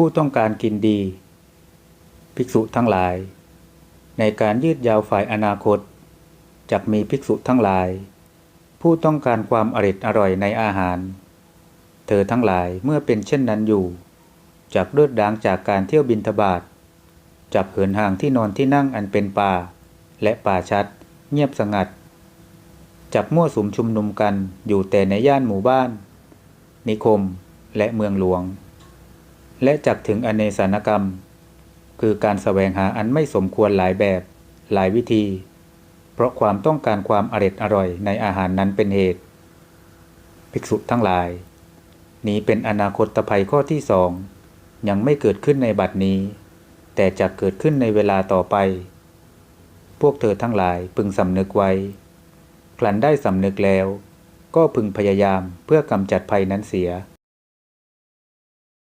ผู้ต้องการกินดี ภิกษุทั้งหลาย ในการยืดยาวฝ่ายอนาคตจักมีภิกษุทั้งหลาย ผู้ต้องการความอริดอร่อยในอาหาร เธอทั้งหลายเมื่อเป็นเช่นนั้นอยู่จักเลือดดางจากการเที่ยวบินทบาทจับเหินห่างที่นอนที่นั่งอันเป็นป่า และป่าชัด เงียบสงัดจับมั่วสุมชุมนุมกันอยู่แต่ในย่านหมู่บ้าน นิคมและเมืองหลวง และจักถึงอเนสานกรรม คือการแสวงหาอันไม่สมควรหลายแบบ หลายวิธี เพราะความต้องการความอร็ดอร่อยในอาหารนั้นเป็นเหตุ ภิกษุทั้งหลาย นี้เป็นอนาคตภัยข้อที่สองยังไม่เกิดขึ้นในบัดนี้ แต่จะเกิดขึ้นในเวลาต่อไป พวกเธอทั้งหลายพึงสำนึกไว้ คลันได้สำนึกแล้ว ก็พึงพยายามเพื่อกำจัดภัยนั้นเสีย